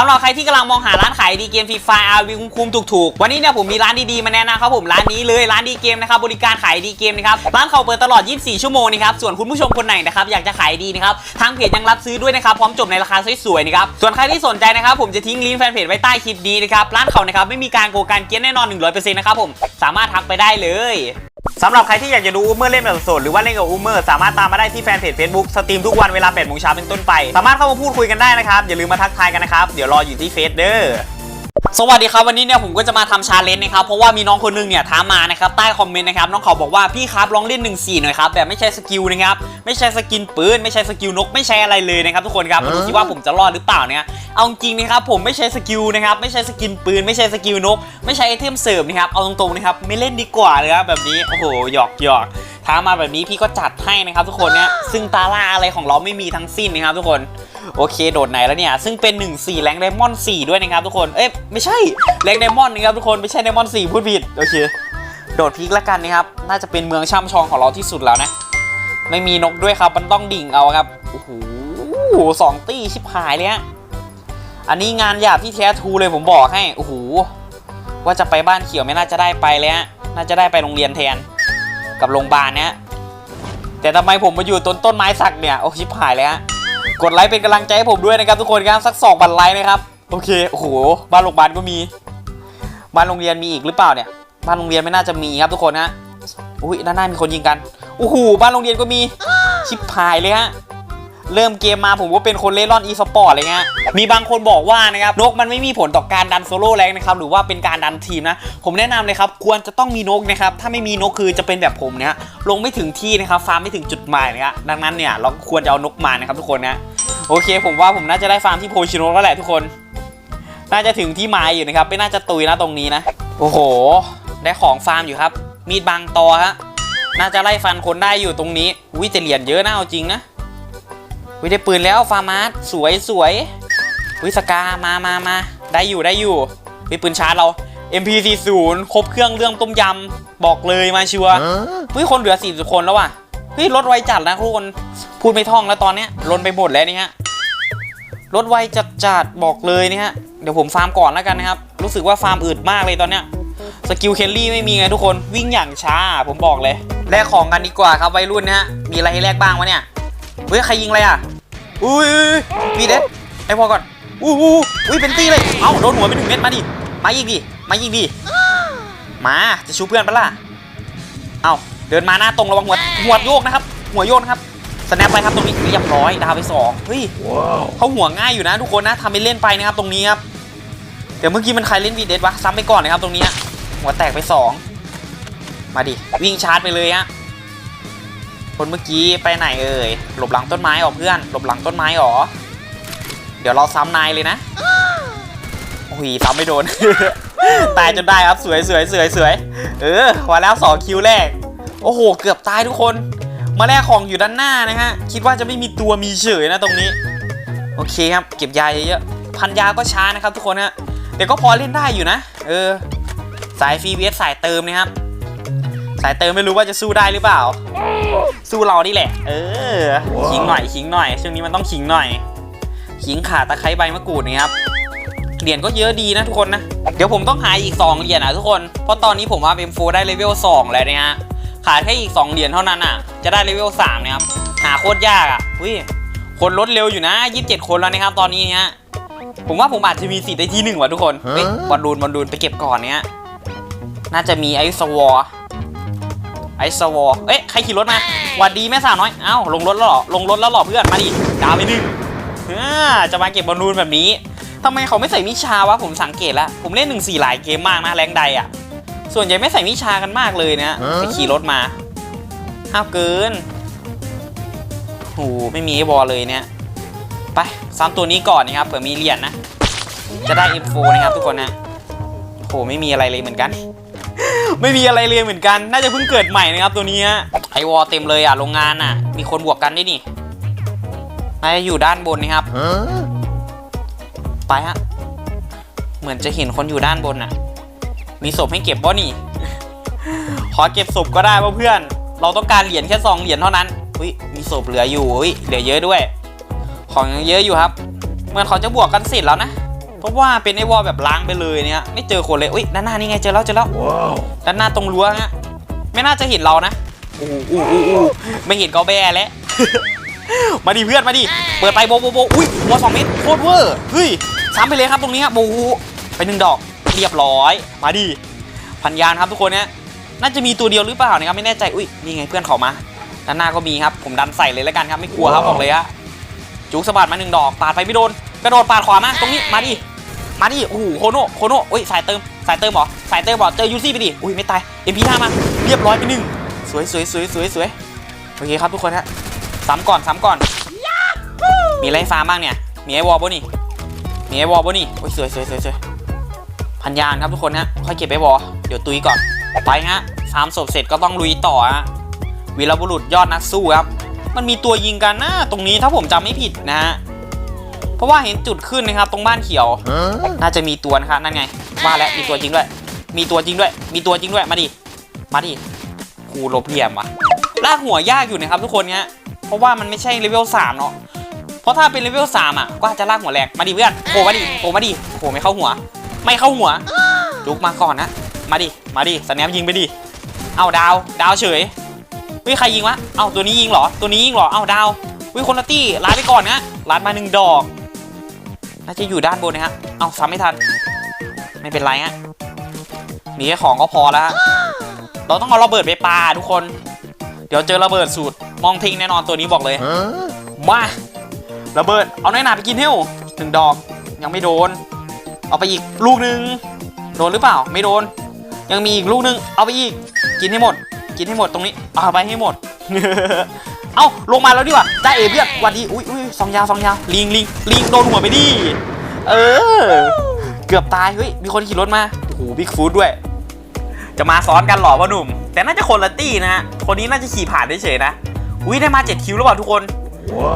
สำหรับใครที่กำลังมองหาร้านขายดีเกมฟรีไฟอาร์วีคุ้มๆถูกๆ วันนี้เนี่ยผมมีร้านดีๆมาแนะนำครับผมร้านนี้เลยร้านดีเกมนะครับบริการขายดีเกมนะครับร้านเขาเปิดตลอด 24 ชั่วโมงนะครับส่วนคุณผู้ชมคนไหนนะครับอยากจะขายดีนะครับทางเพจยังรับซื้อด้วยนะครับพร้อมจบในราคาสวยๆนะครับส่วนใครที่สนใจนะครับผมจะทิ้งลิงก์แฟนเพจไว้ใต้คลิปนี้นะครับร้านเขานะครับไม่มีการโกงการเกี้ยนแน่นอน100%นะครับผมสามารถทักไปได้เลย สำหรับใครที่อยากจะดูอูเมอร์เล่นแบบสดหรือว่าเล่นกับอูเมอร์สามารถตามมาได้ที่แฟนเพจ Facebook สตรีมทุกวันเวลา8โมงเช้าเป็นต้นไป สามารถเข้ามาพูดคุยกันได้นะครับ อย่าลืมมาทักทายกันนะครับ เดี๋ยวรออยู่ที่เฟซเด้อสวัสดีครับวันนี้เนี่ยผมก็จะมาทำชาเลนจ์นะครับเพราะว่ามีน้องคนหนึงเนี่ยถามมานะครับใต้คอมเมนต์นะครับน้องเขาบอกว่าพี่ครับลองเล่น1นหน่อยครับแบบไม่ใช่สกิลนะครับไม่ใช่สกินปืนไม่ใช่สกิลนกไม่ใช่อะไรเลยนะครับทุกคนครับมาดูสิว่าผมจะรอดหรือเปล่าเนี่ย เอาจริงนะครับผมไม่ใช่สกิลนะครับไม่ใช่สกินปืนไม่ใช่สกิลนก ไม่ใช่ไอเทมเสริมนะครับเอาตรงๆนะครับไม่เล่นดีกว่าเลยครับแบบนี้โอ้โหหยอกหยอกท้ามาแบบนี้พี่ก็จัดให้นะครับทุกคนเนี่ยซึ่งตาล่าอะไรของเราไม่มีทั้งสิ้นนะครับทุกคนโอเคโดดไหนแล้วเนี่ย ซึ่งเป็น 1 4แรงไดมอนด์4ด้วยนะครับทุกคน เอ๊ะไม่ใช่แรงไดมอนด์นะครับทุกคนไม่ใช่ไดมอนด์4พูดผิดโอเคโดดพีกแล้วกันนะครับ น่าจะเป็นเมืองช่ำชองของเราที่สุดแล้วนะ ไม่มีนกด้วยครับ มันต้องดิ่งเอาครับ โอ้โหสองตี้ชิบหายเลยฮะ อันนี้งานหยาบที่แท้ทูเลยผมบอกให้โอ้โหว่าจะไปบ้านเขียวไม่น่าจะได้ไปเลยฮะน่าจะได้ไปโรงเรียนแทนกับโรงพยาบาลเนี้ยแต่ทำไมผมมาอยู่ต้นต้นไม้สักเนี่ยโอ้ชิบหายเลยฮะกดไลค์เป็นกำลังใจให้ผมด้วยนะครับทุกคนครับสักสองพันไลค์นะครับโอเคโอ้โหบ้านโรงพยาบาลก็มี บ้านโรงเรียนมีอีกหรือเปล่าเนี่ยบ้านโรงเรียนไม่น่าจะมีครับทุกคนฮะอุ้ยด้านหน้ามีคนยิงกันโอ้โหบ้านโรงเรียนก็มีชิปพายเลยฮะ เริ่มเกมมาผมก็เป็นคนเล่ร่อนอีสปอร์ตเลยฮะมีบางคนบอกว่านะครับนกมันไม่มีผลต่อการดันโซโล่แรงนะครับหรือว่าเป็นการดันทีมนะ ผมแนะนำเลยครับควรจะต้องมีนกนะครับถ้าไม่มีนกคือจะเป็นแบบผมเนี่ยลงไม่ถึงที่นะครับฟาร์มไม่ถึงจุดหมายนะครับดังนั้นเนี่ยเราควรจะเอานกมานะครับทุกคนนะโอเค ผมว่าผมน่าจะได้ฟาร์มที่โพชิโนแล้วแหละทุกคน น่าจะถึงที่หมายอยู่นะครับไม่น่าจะตุยนะตรงนี้นะโอ้โห ได้ของฟาร์มอยู่ครับ มีดบางตอฮะน่าจะไล่ฟันคนได้อยู่ตรงนี้วิแต่เหรียญเยอะนะเอาจริงนะ วิได้ปืนแล้วฟาร์มาร์สสวยสวยวิสกามามามาได้อยู่ได้อยู่วิปืนชาร์จเรา MP40 ครบเครื่องเรื่องต้มยำบอกเลยมาชัวร์เฮ้ยคนเหลือ 40 คนแล้วว่ะเฮ้ยรถไวจัดนะทุกคนพูดไม่ท่องแล้วตอนเนี้ยลนไปหมดแล้วนี่ฮะรถไวจัดจัดๆบอกเลยนี่ฮะเดี๋ยวผมฟาร์มก่อนแล้วกันนะครับ รู้สึกว่าฟาร์มอืดมากเลยตอนเนี้ยสกิลเคลลี่ไม่มีไงทุกคนวิ่งอย่างช้าผมบอกเลยแลกของกันดีกว่าครับวัยรุ่นนะฮะมีอะไรให้แลกบ้างวะเนี่ย เฮ้ยใครยิงอะไรอะ อุ้ยวีเด็ดไอพอก่อนอู้หูอุ้ยเป็นตีเลย เอ้าโดนหัวไปหนึ่งเม็ดมาดิมายิงดิมายิงดิมาจะชูเพื่อนปะล่ะ เอาเดินมาหน้าตรงระวังหัวหัวโยกนะครับ หัวโยกนะครับสแนปไปครับตรงนี้เรียบร้อยดาวไปสองเฮ้ยเขาหัวง่ายอยู่นะทุกคนนะทำไปเล่นไปนะครับตรงนี้ครับเดี๋ยวเมื่อกี้มันใครเล่นวีเดสวะซ้ำไปก่อนนะครับตรงนี้หัวแตกไปสองมาดิวิ่งชาร์จไปเลยฮะ คนเมื่อกี้ไปไหนเอ่ย หลบหลังต้นไม้ออกเพื่อน หลบหลังต้นไม้หรอ เดี๋ยวเราซ้ำนายเลยนะ โอ้ยซ้ำไม่โดน ตายจนได้ครับสวยสวยสวยสวย เออมาแล้วสองคิวแรก โอ้โห เกือบตายทุกคน มาแลกของอยู่ด้านหน้านะฮะ คิดว่าจะไม่มีตัวมีเฉยนะตรงนี้ โอเคครับ เก็บยาเยอะๆ พันยาก็ช้านะครับทุกคนฮะเดี๋ยวก็พอเล่นได้อยู่นะ เออ สายฟรีเวสสายเติมนะครับ สายเติมไม่รู้ว่าจะสู้ได้หรือเปล่า สู้เรานี่แหละ เออขิงหน่อยขิงหน่อยช่วงนี้มันต้องขิงหน่อยขิงขาตะไคร้ใบมะกรูดนี่ครับเหรียญก็เยอะดีนะทุกคนนะ เดี๋ยวผมต้องหาอีก 2 เหรียญนะทุกคน เพราะตอนนี้ผมว่าเอ็มโฟได้เลเวล2แล้วเนี่ยฮะ ขาดแค่อีก 2 เหรียญเท่านั้นอะ จะได้เลเวล3นะครับ หาโคตรยากอะอุ้ย คนลดเร็วอยู่นะ 27 คนแล้วนะครับตอนนี้เนี่ยผมว่าผมอาจจะมีสิทธิ์ได้ที่หนึ่งว่ะทุกคนเฮ้ยบอลลูนบอลลูนไปเก็บก่อนเนี้ย น่าจะมีไอซ์วอร์ ไอซ์วอร์เอ๊ะใครขี่รถมาหวัดดีแม่สาวน้อย เอ้าลงรถแล้วเหรอ ลงรถแล้วเหรอเพื่อน มาดิดาวไปหนึ่งอ่าจะมาเก็บบอลลูนแบบนี้ทำไมเขาไม่ใส่มิชาวะผมสังเกตแล้ว ผมเล่นหนึ่งสี่หลายเกมมากนะแรงใดอะ ส่วนใหญ่ไม่ใส่มิชากันมากเลยนะไปขี่รถมาห้าวเกินโหไม่มีไอ้บอลเลยเนี่ย ไปซ้ำตัวนี้ก่อนนะครับเผื่อมีเหรียญนะ จะได้ M4 นะครับทุกคนนะโหไม่มีอะไรเลยเหมือนกัน ไม่มีอะไรเลยเหมือนกัน น่าจะเพิ่งเกิดใหม่นะครับตัวนี้ฮะไอวอลเต็มเลยอะโรงงานอะ มีคนบวกกันด้วยนี่น่าจะอยู่ด้านบนนะครับ ไปฮะ เหมือนจะเห็นคนอยู่ด้านบนน่ะ มีศพให้เก็บป่ะนี่ ขอเก็บศพก็ได้ป่ะเพื่อน เราต้องการเหรียญแค่สองเหรียญเท่านั้น อุ้ย มีศพเหลืออยู่ อุ้ย เหลือเยอะด้วย ของยังเยอะอยู่ครับ เหมือนเขาจะบวกกันเสร็จแล้วนะ เพราะว่าเป็นไอ้วอลแบบล้างไปเลยเนี่ยไม่เจอคนเลยอุ้ยด้านหน้านี่ไงเจอแล้วเจอแล้วด้านหน้าตรงรั้วฮะไม่น่าจะเห็นเรานะอู้อู้อู้อู้ไม่เห็นก็แบ่แล้วมาดิเพื่อนมาดิเปิดไปโบโบโบอุ้ยวอลสองเมตรโคตรเวอร์เฮ้ยซ้ำไปเลยครับตรงนี้ครับโบไปหนึ่งดอกเรียบร้อย มาดิพันยานครับทุกคนเนี่ยน่าจะมีตัวเดียวหรือเปล่านะครับไม่แน่ใจอุ้ยนี่ไงเพื่อนเขามาด้านหน้าก็มีครับ ผมดันใส่เลยแล้วกันครับ ไม่กลัวครับบอกเลยฮะจุกสะบัดมาหนึ่งดอกปาดไปไม่โดนกระโดดปาดขวามาตรงนี้มาดิ มาดิโอ้โหโคโน่โคโน่อุ้ยสายเติมสายเติมเหรอสายเติมเหรอเจอยูซี่ไปดิอุ้ยไม่ตายเอ็มพีห้ามาเรียบร้อยไปหนึ่งสวยสวยสวยสวยสวยโอเคครับทุกคนฮะซ้ำก่อนซ้ำก่อน มีอะไรฟาร์มบ้างเนี่ย มีไอวอลบ่นี่มีไอวอลบ่นี่โอ้ยสวยสวยสวยสวยพันยานครับทุกคนฮะค่อยเก็บไอวอลเดี๋ยวตุยก่อนไปฮะฟาร์มศพเสร็จก็ต้องลุยต่อฮะวีรบุรุษยอดนักสู้ครับ มันมีตัวยิงกันนะตรงนี้ถ้าผมจำไม่ผิดนะฮะ เพราะว่าเห็นจุดขึ้นนะครับ ตรงบ้านเขียว น่าจะมีตัวนะครับนั่นไงว่าแล้วมีตัวจริงด้วย มีตัวจริงด้วย มีตัวจริงด้วยมาดิมาดิครูลบเหลี่ยมวะลากหัวยากอยู่นะครับทุกคนเนี้ยเพราะว่ามันไม่ใช่เลเวลสามเนาะเพราะถ้าเป็นเลเวลสามอะก็อาจจะลากหัวแหลกมาดิเพื่อนโผล่มาดิโผล่มาดิโผล่ไม่เข้าหัว ไม่เข้าหัวจุกมาก่อนนะมาดิมาดิสแนปยิงไปดิเอาดาวดาวเฉยวิใครยิงวะ เอาตัวนี้ยิงเหรอ ตัวนี้ยิงเหรอ เอาดาววิคนละตี้ลาดไปก่อนนะลาดมาหนึ่งดอก น่าจะอยู่ด้านบนนะฮะ เอาซ้ำไม่ทัน ไม่เป็นไรฮะ มีแค่ของก็พอแล้วฮะ เราต้องเอาระเบิดไปปาทุกคน เดี๋ยวเจอระเบิดสูตร มองทิ้งแน่นอนตัวนี้บอกเลย มาระเบิด เอาหน้าหนาไปกินเที่ยวหนึ่งดอก ยังไม่โดน เอาไปอีกลูกหนึ่งโดนหรือเปล่า ไม่โดน ยังมีอีกลูกหนึ่งเอาไปอีก กินให้หมด กินให้หมดตรงนี้ เอาไปให้หมด เอาลงมาแล้วดีกว่าจ้าเอเพื่อนหวันดีอุ้ยอุ้ยสองยาวสองยาวลิงลิงลิงโดนหัวไปดิเออ เกือบตายเฮ้ยมีคนขี่รถมาโอ้โหบิ๊กฟูดด้วย จะมาซ้อนกันเหรอพ่อหนุ่ม แต่น่าจะคนละตี้นะฮะคนนี้น่าจะขี่ผ่านเฉยๆนะอุ้ยได้มา7คิวแล้วเปล่าทุกคน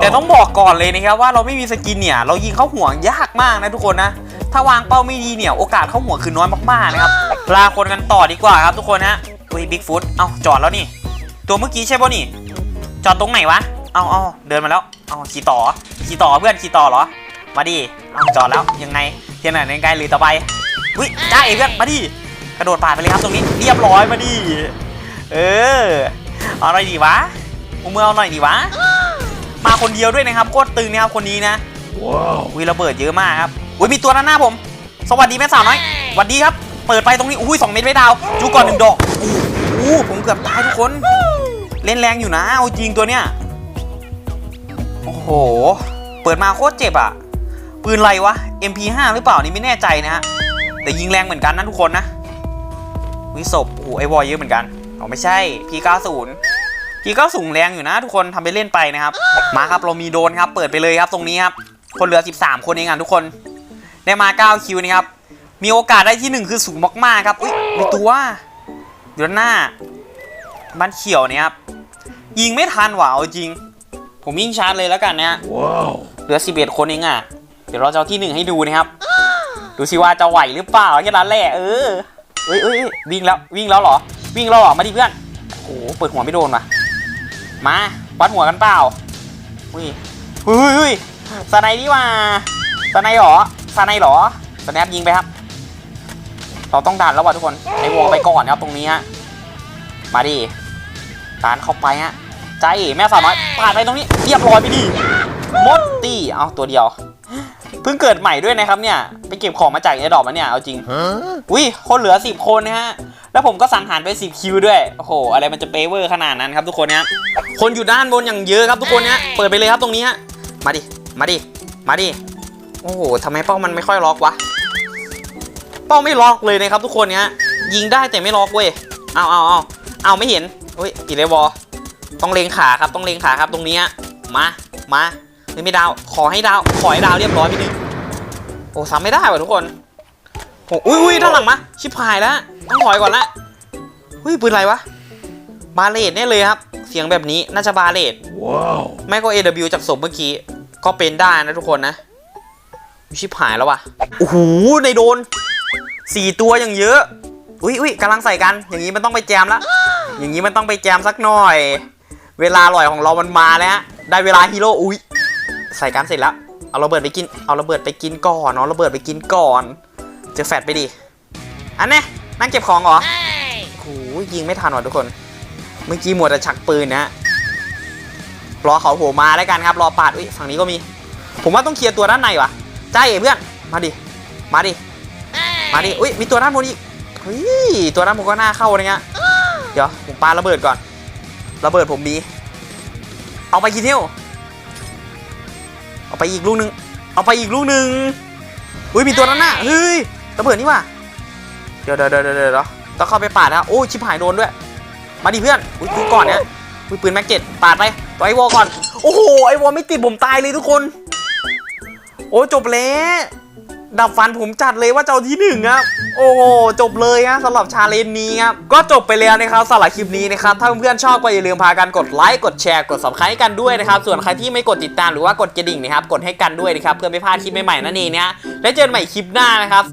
แต่ต้องบอกก่อนเลยนะครับว่าเราไม่มีสกินเนี่ย เรายิงเข้าหัวยากมากนะทุกคนนะถ้าวางเป้าไม่ดีเนี่ยโอกาสเข้าหัวคือน้อยมากๆนะครับลาคนกันต่อดีกว่าครับทุกคนฮะอุ้ยบิ๊กฟุตเอ้าจอดแล้วนี่ ตัวเมื่อกี้ใช่ป่ะนี่ จอดตรงไหนวะ เอาเอาเดินมาแล้ว เอาขี่ต่อ ขี่ต่อเพื่อนขี่ต่อเหรอ มาดิ เอาจอดแล้วยังไงเทียนไหนในไกลหรือต่อไปอุ้ยจ้าเอเพื่อนมาดิ กระโดดผ่านไปเลยครับตรงนี้เรียบร้อยมาดิ เออ เอาหน่อยดีวะมุมเมืองเอาหน่อยดีวะ มาคนเดียวด้วยนะครับโคตรตึงนะครับคนนี้นะวิระเบิดเยอะมากครับอุ้ยมีตัวด้านหน้าผม สวัสดีแม่สาวน้อยสวัสดีครับ เปิดไปตรงนี้อุ้ยสองเม็ดไม่ดาวจูก่อนหนึ่งดอกอู้ผมเกือบตายทุกคน เล่นแรงอยู่นะเอาจริงตัวเนี้ยโอ้โห เปิดมาโคตรเจ็บอะปืนอะไรวะ MP5 หรือเปล่านี่ไม่แน่ใจนะฮะแต่ยิงแรงเหมือนกันนะทุกคนนะวิศพโอ้โหไอวอลเยอะเหมือนกันอ๋อไม่ใช่ P90 P90 แรงอยู่นะ ทุกคนทำไปเล่นไปนะครับ มาครับเรามีโดนครับ เปิดไปเลยครับตรงนี้ครับ คนเหลือ 13 คนเองอะทุกคน ได้มา 9 คิวนะครับมีโอกาสได้ที่ 1 คือสูงมากๆครับอุ้ยมีตัวอยู่ด้านหน้า บ้านเขียวเนี่ยครับยิงไม่ทันว่ะเอาจริง ผมยิงชาร์จเลยแล้วกันนะฮะเหลือ 11 คนเองอะ เดี๋ยวเราจะเอาที่หนึ่งให้ดูนะครับ ดูสิว่าจะไหวหรือเปล่าแค่นั้นแหละเออเอ้ยเอ้ยเอ้ยวิ่งแล้ววิ่งแล้วเหรอ วิ่งแล้วเหรอมาดิเพื่อนโอ้โหเปิดหัวไม่โดนว่ะมาวัดหัวกันเปล่าอุ้ยอุ้ยอุ้ยสไนดีว่าสไนเหรอสไนเหรอสแนปยิงไปครับ เราต้องดันแล้วว่ะทุกคนไอวอลไปก่อนครับตรงนี้ฮะมาดิ ดันเข้าไปฮะใจเอ๋แม่สาวน้อยผ่านไปตรงนี้เรียบร้อยไปดิมดตี้เอาตัวเดียวเพิ่งเกิดใหม่ด้วยนะครับเนี่ยไปเก็บของมาจากไอดอกมาเนี่ยเอาจริงอุ้ยคนเหลือ 10 คนนะฮะแล้วผมก็สังหารไป 10 คิวด้วยโอ้โหอะไรมันจะเปเวอร์ขนาดนั้นครับทุกคนเนี่ยคนอยู่ด้านบนอย่างเยอะครับทุกคนเนี่ยเปิดไปเลยครับตรงนี้ฮะมาดิมาดิมาดิโอ้โหทำไมเป้ามันไม่ค่อยล็อกวะเป้าไม่ล็อกเลยนะครับทุกคนเนี่ยยิงได้แต่ไม่ล็อกเว้ยเอาเอาเอาเอาไม่เห็น อุ้ยติดเลยวอลต้องเลงขาครับต้องเลงขาครับตรงนี้ฮะมามาไม่ไม่ดาว ขอให้ดาว ขอให้ดาวเรียบร้อยไปหนึ่งโอ้ซ้ำไม่ได้ว่ะทุกคนโอ้อุ้ยอุ้ยด้านหลังมา ชิบหายแล้ว ต้องถอยก่อนละอุ้ยปืนอะไรวะ บาเลตแน่เลยครับ เสียงแบบนี้น่าจะบาเลตไม่ก็ AW จากศพเมื่อกี้ ก็เป็นได้นะทุกคนนะ ชิบหายแล้วว่ะ โอ้โห ในโดนสี่ตัวอย่างเยอะ อุ้ยอุ้ยกำลังใส่กัน อย่างนี้มันต้องไปแจมละ อย่างนี้มันต้องไปแจมสักหน่อย เวลาลอยของเรามันมาแล้วได้เวลาฮีโร่อุ้ยใส่กันเสร็จแล้ว เอาระเบิดไปกิน เอาระเบิดไปกินก่อนเอาะระเบิดไปกินก่อน เจอแฟดไปดิ อันนี้นั่งเก็บของเหรอโอ้โหยิงไม่ทันว่ะทุกคน เมื่อกี้มัวแต่ชักปืนนะรอเขาโผล่มาแล้วกันครับ รอปาดอุ้ยฝั่งนี้ก็มี ผมว่าต้องเคลียร์ตัวด้านในว่ะใช่เพื่อน มาดิ มาดิ มาดิ อุ้ยมีตัวด้านบนอีกเฮ้ยตัวด้านบนก็น่าเข้าเลยเงี้ย เดี๋ยวผมปาระเบิดก่อน ระเบิดผมมี เอาไปกี่เที่ยวเอาไปอีกลูกหนึ่งเอาไปอีกลูกหนึ่งอุ้ยมีตัวนั้นน่ะเฮ้ยระเบิดนี่ว่ะเดี๋ยวเดี๋ยวเดี๋ยวเดี๋ยวเดี๋ยวต้องเข้าไปปาดนะโอ้ยชิบหายโดนด้วย มาดิเพื่อนอุ้ยปืนก่อนเนี่ยอุ้ยปืนแม็กเจ็ดปาดไปตัวไอวอลก่อนโอ้โหไอวอลไม่ติดผมตายเลยทุกคน โอ้จบแล้วดับฟันผมจัดเลยว่าเจ้าที่หนึ่งครับ โอ้โหจบเลยฮะสำหรับชาเลนจ์นี้ครับก็จบไปแล้วนะครับสำหรับคลิปนี้นะครับถ้าเพื่อนๆชอบก็อย่าลืมพากันกดไลค์กดแชร์กด subscribe กันด้วยนะครับส่วนใครที่ไม่กดติดตามหรือว่ากดกระดิ่งนะครับกดให้กันด้วยนะครับเพื่อไม่พลาดคลิปใหม่ๆนั่นเองนะแล้วเจอกันใหม่คลิปหน้านะครับ